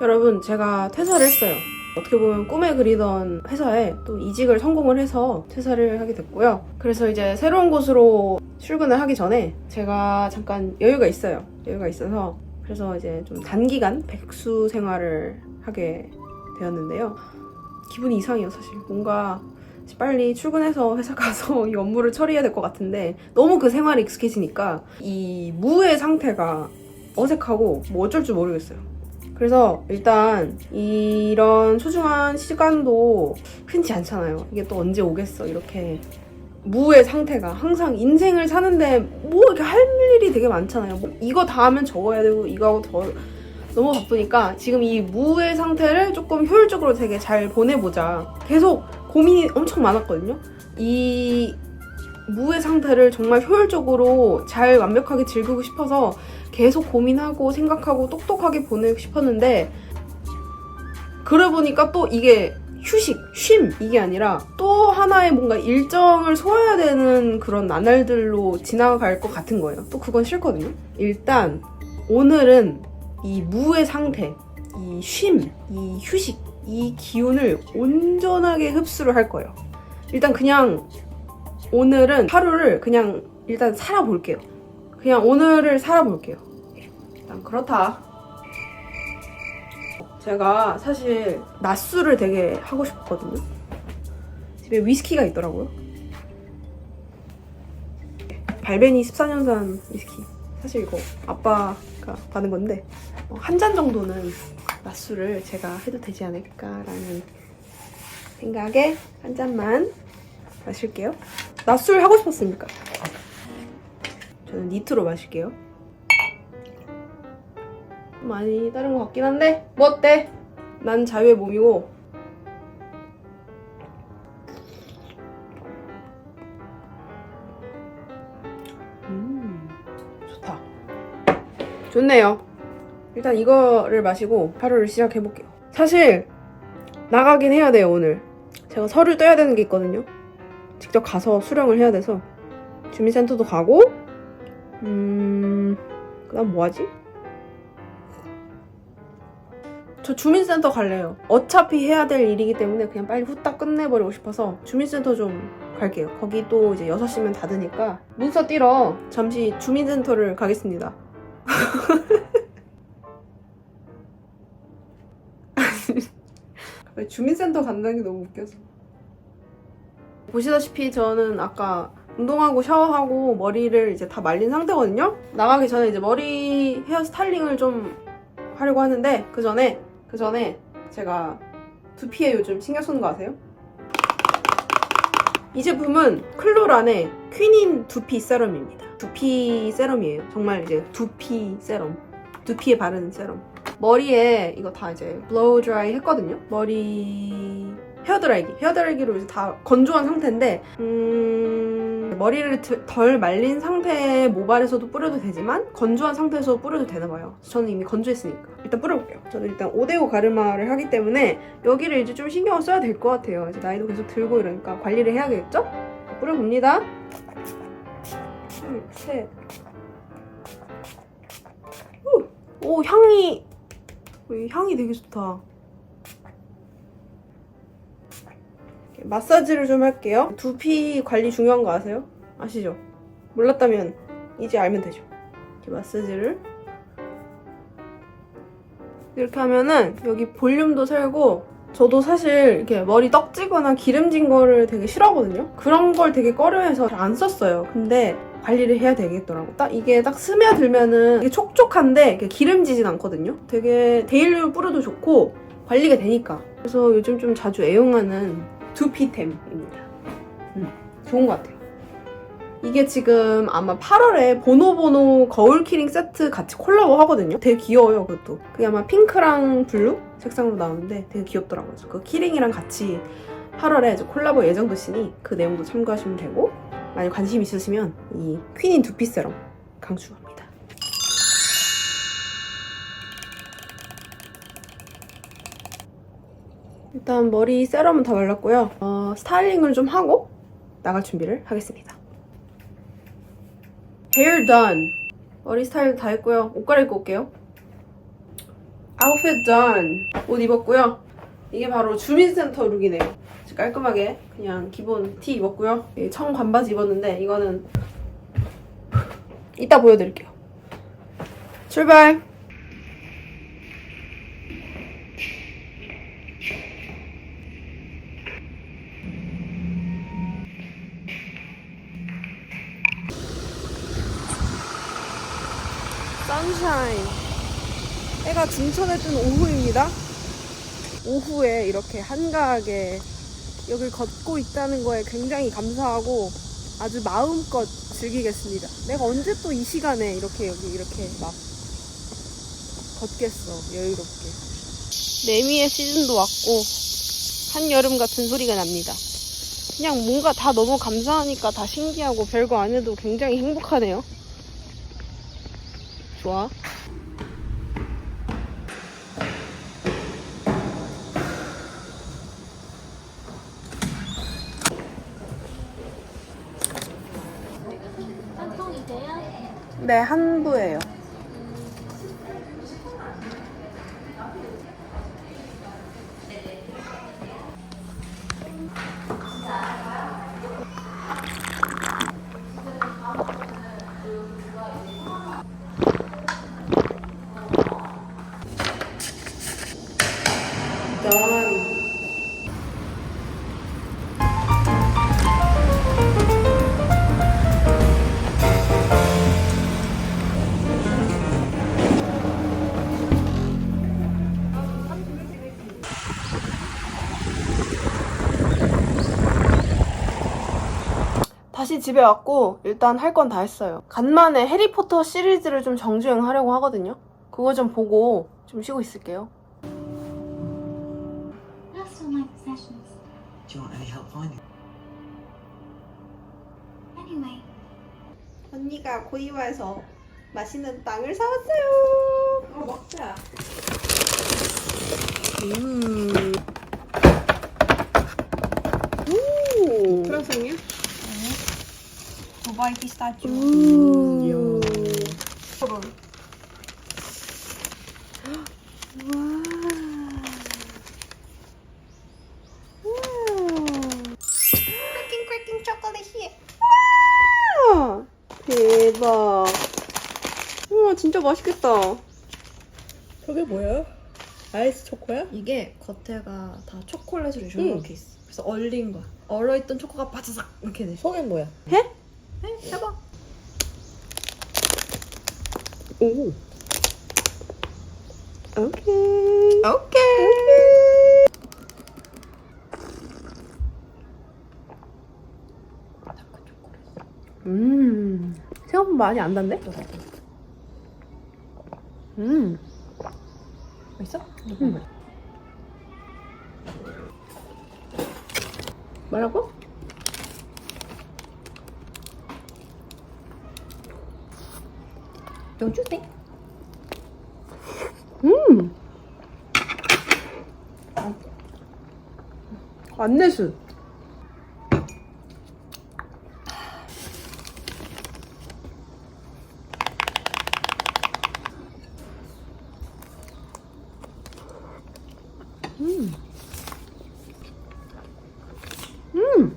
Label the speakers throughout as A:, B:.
A: 여러분 제가 퇴사를 했어요. 어떻게 보면 꿈에 그리던 회사에 또 이직을 성공을 해서 퇴사를 하게 됐고요. 그래서 이제 새로운 곳으로 출근을 하기 전에 제가 잠깐 여유가 있어요. 여유가 있어서 그래서 이제 좀 단기간 백수 생활을 하게 되었는데요. 기분이 이상해요, 사실. 뭔가 빨리 출근해서 회사 가서 이 업무를 처리해야 될 것 같은데 너무 그 생활이 익숙해지니까 이 무의 상태가 어색하고 뭐 어쩔 줄 모르겠어요. 그래서 일단 이런 소중한 시간도 흔치 않잖아요. 이게 또 언제 오겠어. 이렇게 무의 상태가 항상 인생을 사는데 뭐 이렇게 할 일이 되게 많잖아요. 뭐 이거 다 하면 저거 해야 되고 이거 하고 더 너무 바쁘니까 지금 이 무의 상태를 조금 효율적으로 되게 잘 보내보자. 계속 고민이 엄청 많았거든요. 이 무의 상태를 정말 효율적으로 잘 완벽하게 즐기고 싶어서 계속 고민하고 생각하고 똑똑하게 보내고 싶었는데 그러다 보니까 또 이게 휴식, 쉼 이게 아니라 또 하나의 뭔가 일정을 소화해야 되는 그런 나날들로 지나갈 것 같은 거예요. 또 그건 싫거든요. 일단 오늘은 이 무의 상태, 이 쉼, 이 휴식, 이 기운을 온전하게 흡수를 할 거예요. 일단 그냥 오늘은 하루를 그냥 일단 살아볼게요. 그냥 오늘을 살아볼게요. 일단 그렇다. 제가 사실 낮술을 되게 하고 싶거든요. 집에 위스키가 있더라고요. 발베니 14년산 위스키. 사실 이거 아빠가 받은 건데 어, 한잔 정도는 낮술을 제가 해도 되지 않을까라는 생각에 한 잔만 마실게요. 낮술 하고 싶었습니까? 저는 니트로 마실게요. 많이 다른 것 같긴 한데 뭐 어때? 난 자유의 몸이고. 음 좋다. 좋네요. 일단 이거를 마시고 하루를 시작해볼게요. 사실 나가긴 해야 돼요 오늘. 제가 서류 떼야 되는 게 있거든요. 직접 가서 수령을 해야 돼서. 주민센터도 가고 음 그 다음 뭐 하지? 저 주민센터 갈래요. 어차피 해야 될 일이기 때문에 그냥 빨리 후딱 끝내버리고 싶어서 주민센터 좀 갈게요. 거기 또 이제 6시면 닫으니까 문서 띄러 잠시 주민센터를 가겠습니다. 주민센터 간다는 게 너무 웃겨서. 보시다시피 저는 아까 운동하고 샤워하고 머리를 이제 다 말린 상태거든요. 나가기 전에 이제 머리 헤어 스타일링을 좀 하려고 하는데 그 전에 그 전에 제가 두피에 요즘 신경 쓰는 거 아세요? 이 제품은 클로란의 퀸인 두피 세럼입니다. 두피 세럼이에요. 정말 이제 두피 세럼. 두피에 바르는 세럼. 머리에 이거 다 이제 블로우 드라이 했거든요. 머리 헤어드라이기. 헤어드라이기로 이제 다 건조한 상태인데 음... 머리를 드- 덜 말린 상태의 모발에서도 뿌려도 되지만 건조한 상태에서 뿌려도 되나 봐요. 저는 이미 건조했으니까. 일단 뿌려볼게요. 저는 일단 5대5 가르마를 하기 때문에 여기를 이제 좀 신경을 써야 될 것 같아요. 이제 나이도 계속 들고 이러니까 관리를 해야겠죠? 뿌려봅니다. 둘, 셋. 오, 오 향이 향이 되게 좋다. 이렇게 마사지를 좀 할게요. 두피 관리 중요한 거 아세요? 아시죠? 몰랐다면 이제 알면 되죠. 이렇게 마사지를 이렇게 하면은 여기 볼륨도 살고 저도 사실 이렇게 머리 떡지거나 기름진 거를 되게 싫어하거든요. 그런 걸 되게 꺼려해서 잘 안 썼어요. 근데 관리를 해야 되겠더라고. 딱 이게 딱 스며들면은 이게 촉촉한데 이게 기름지진 않거든요. 되게 데일리로 뿌려도 좋고 관리가 되니까. 그래서 요즘 좀 자주 애용하는 두피템입니다. 음, 좋은 것 같아요. 이게 지금 아마 8월에 보노보노 거울 키링 세트 같이 콜라보 하거든요. 되게 귀여워요, 그것도. 그게 아마 핑크랑 블루 색상으로 나오는데 되게 귀엽더라고요. 그 키링이랑 같이 8월에 이제 콜라보 예정도시니 그 내용도 참고하시면 되고 만약 관심 있으시면 이 퀸인 두피 세럼 강추합니다. 일단 머리 세럼은 다 발랐고요. 어, 스타일링을 좀 하고 나갈 준비를 하겠습니다. Hair done. 머리 스타일 다 했고요. 옷 갈아입고 올게요. Outfit done. 옷 입었고요. 이게 바로 주민센터 룩이네요. 깔끔하게 그냥 기본 티 입었고요. 이청 반바지 입었는데 이거는 이따 보여드릴게요. 출발! 해가 중천에 뜬 오후입니다. 오후에 이렇게 한가하게 여길 걷고 있다는 거에 굉장히 감사하고 아주 마음껏 즐기겠습니다. 내가 언제 또 이 시간에 이렇게 여기 이렇게 막 걷겠어, 여유롭게. 매미의 시즌도 왔고, 한여름 같은 소리가 납니다. 그냥 뭔가 다 너무 감사하니까 다 신기하고 별거 안 해도 굉장히 행복하네요. 좋아.
B: 한 통이세요?
A: 네, 한 부예요. 다시 집에 왔고 일단 할 건 다 했어요. 간만에 해리포터 시리즈를 좀 정주행하려고 하거든요. 그거 좀 보고 좀 쉬고 있을게요.
B: Lost all my possessions.
C: Do you want any help finding?
B: Anyway,
A: 언니가 고이와에서 맛있는 빵을 사왔어요. 어, 먹자. 음. 오. 프랑스이야?
D: 두바이 피스타치오.
A: 음.
D: 크래킹 크래킹 초콜릿이.
A: 와! 대박. 우와, 진짜 맛있겠다.
E: 저게 뭐야? 아이스 초코야?
D: 이게 겉에가 다 초콜릿으로
E: 응.
D: 이렇게 있어. 그래서 얼린 거야. 얼어있던 초코가 바사삭 이렇게 돼.
E: 속엔 뭐야?
D: 해? 해봐.
A: 오. 오케이. 오케이. 음. 생각보다 많이 안 단데? 음.
D: 맛있어?
A: 응. 뭐라고?
D: Don't you think?
A: 음. 안내수. 음. 음.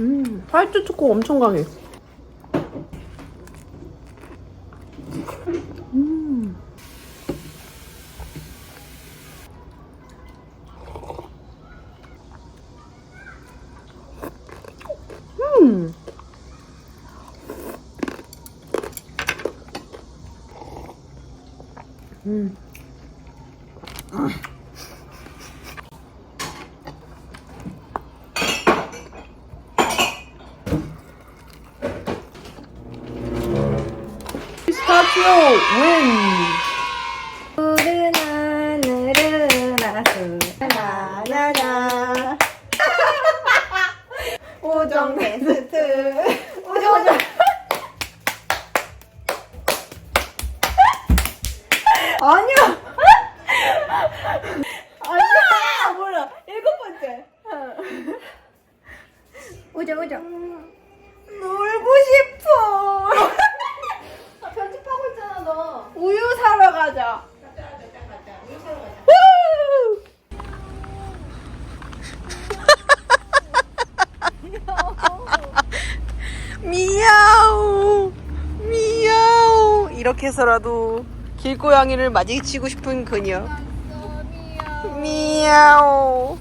A: 음. 화이트 초코 엄청 강해. 음. 피스타치오 윈!
D: 푸른 하늘은 아수라라라 오정 베스트 오자 오자. 음, 놀고 싶어. 아, 편집하고 있잖아 너. 우유 사러
A: 가자. 미야오 미야오 이렇게 해서라도 길고양이를 마주치고 싶은 그녀 미야오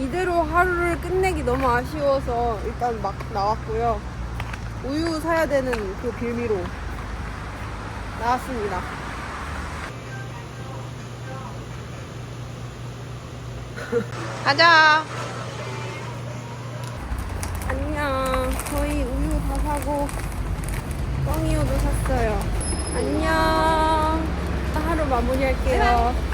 A: 이대로 하루를 끝내기 너무 아쉬워서 일단 막 나왔고요 우유 사야 되는 그 빌미로 나왔습니다 가자 안녕. 저희 우유 다 사고 뻥이우도 샀어요. 안녕. 하루 마무리할게요.